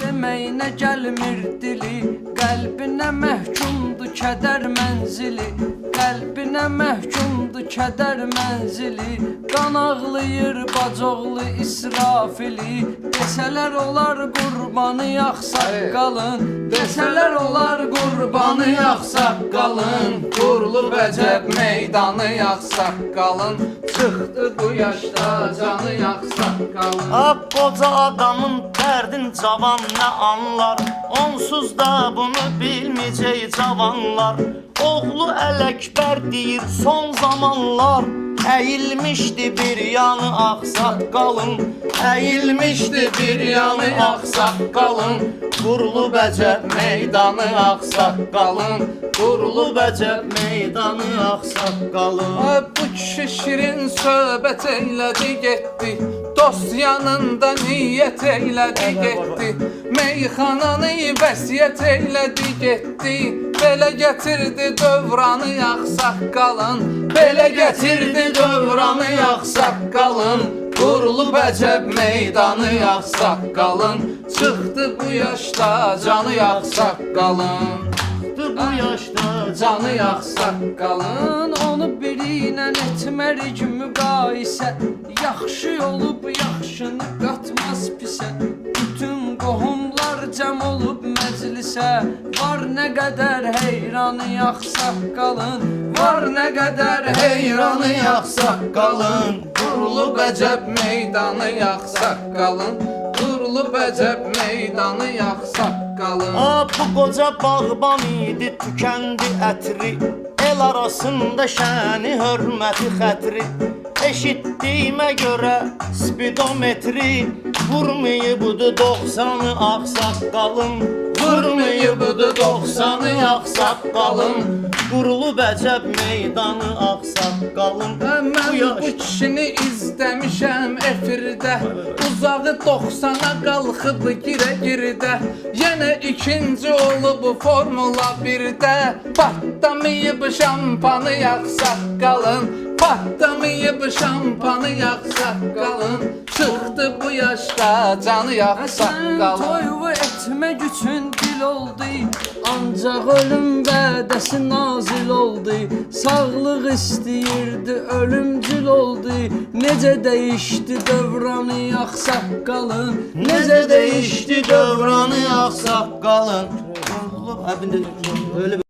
deməyinə gəlmir dili Qəlbinə məhkumdur kədər mənzili Qəlbinə məhkumdur kədər mənzili Qan ağlayır bacoğlu İsrafili. Desələr olar qurbanı yaxsaq qalın. Desələr olar qurbanı yaxsaq qalın. Qurlu bəcəb meydanı yaxsaq qalın. Çıxdı bu yaşda canı yaxsaq qalın. Ab qoca adamın dərdin cavan nə anlar? Onsuz da bunu bilməyəcək cavanlar Oğlu Ələkbər deyir son zamanlar Əyilmişdi bir yanı ağsaqqalın. Əyilmişdi bir yanı ağsaqqalın Qurlu bəcəb meydanı ağsaqqalın. Qurlu bəcəb meydanı ağsaqqalın. Ay, Bu kişi şirin söhbət eylədi getdi Dost yanında niyyət eylədi getdi Meyxananı vəsiyyət eylədi getdi Belə gətirdi dövranı yaxsaq qalın Belə gətirdi dövranı yaxsaq qalın Qurlu bəcəb meydanı yaxsaq qalın Çıxdı bu yaşda canı yaxsaq qalın Bu yaşda Canı yaxsaq qalın Onu biri ilə etmərik müqayisə Yaxşı olub yaxşını qatmaz pisə. Bütün qohumlar cəm olub məclisə. Var nə qədər heyranı yaxsaq qalın Var nə qədər heyranı yaxsaq qalın. Qurlu bəcəb meydanı yaxsaq qalın Qurlu bəcəb meydanı yaxsaq qalın A bu qoca bağban idi tükəndi ətri. El arasında şəni hörməti xətri. Eşitdiyimə görə spidometri. Vurmayıbdı 90-ı ağsaqqalın Vurmayıbdı 90-ı ağsaqqalın Qurulu bəcəb meydanı ağsaqqalın Mən Bu kişini izləmişəm efirdə Uzağı 90-a qalxıb girə girdə Yenə ikinci olub Formula 1-də Patlamayıb şampanı yaxsaq qalın Patlamayıb şampanı yaxsaq qalın Çıxdı bu yaşda canı yaxsaq qalın Toyuvu etmək üçün dil oldu. Ancaq ölüm vədəsi nazil oldu. Sağlıq istəyirdi ölümcül oldu. Necə dəyişdi dövranı yaxsaq qalın Necə dəyişdi dövranı ağsaqqalın Öyle